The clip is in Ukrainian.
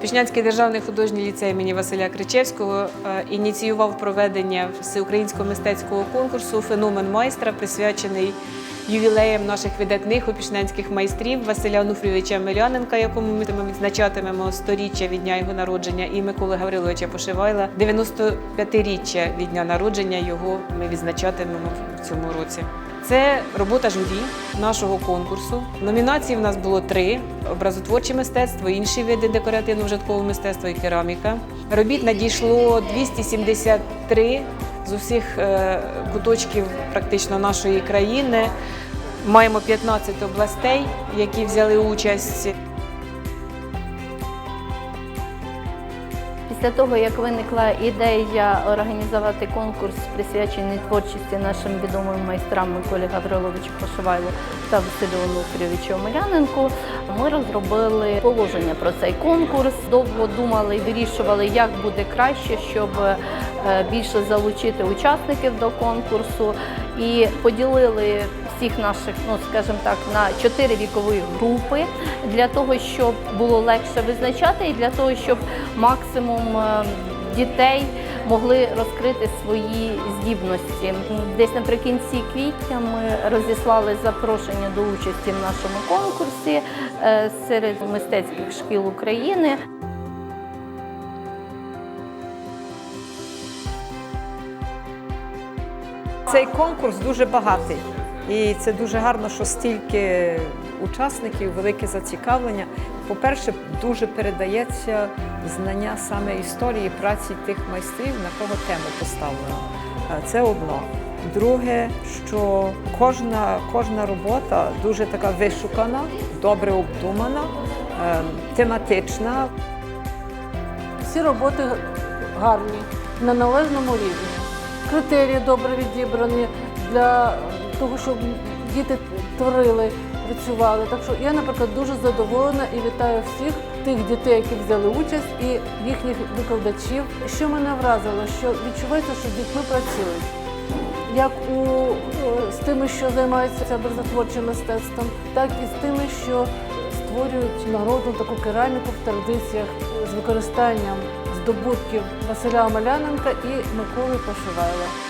Пішнянський державний художній ліцей імені Василя Кричевського е, ініціював проведення всеукраїнського мистецького конкурсу Феномен майстра, присвячений ювілеям наших видатних опішнянських майстрів Василя Онуфрійовича Миляненка, якому ми відзначатимемо сторіччя від дня його народження, і Миколи Гавриловича Пошивайла, 95-річчя від дня народження його ми відзначатимемо в цьому році. Це робота журі нашого конкурсу. Номінації в нас було три: образотворче мистецтво, інші види декоративно-вжиткового мистецтва і кераміка. Робіт надійшло 273 з усіх е, куточків практично нашої країни. Маємо 15 областей, які взяли участь. Після того, як виникла ідея організувати конкурс, присвячений творчості нашим відомим майстрам Миколі Гавриловичу Пошивайлу та Василю Онуфрійовичу Омеляненку, ми розробили положення про цей конкурс. Довго думали і вирішували, як буде краще, щоб е, більше залучити учасників до конкурсу, і поділили всіх наших, ну скажімо так, на чотири вікові групи для того, щоб було легше визначати, і для того, щоб максимум е, дітей могли розкрити свої здібності. Десь наприкінці квітня ми розіслали запрошення до участі в нашому конкурсі е, серед мистецьких шкіл України. Цей конкурс дуже багатий, і це дуже гарно, що стільки учасників, велике зацікавлення. По-перше, дуже передається знання саме історії праці тих майстрів, на кого тему поставлено. Е, Це одно. Друге, що кожна, кожна робота дуже така вишукана, добре обдумана, е, тематична. Всі роботи гарні, на належному рівні. Критерії добре відібрані для того, щоб діти творили, працювали. Так що я, наприклад, дуже задоволена і вітаю всіх тих дітей, які взяли участь, і їхніх викладачів. Що мене вразило, що відчувається, що дітьми працюють. Як у, е, з тими, що займаються образотворчим мистецтвом, так і з тими, що створюють народну таку кераміку в традиціях з використанням здобутків Василя Омеляненка і Миколи Пошивайла.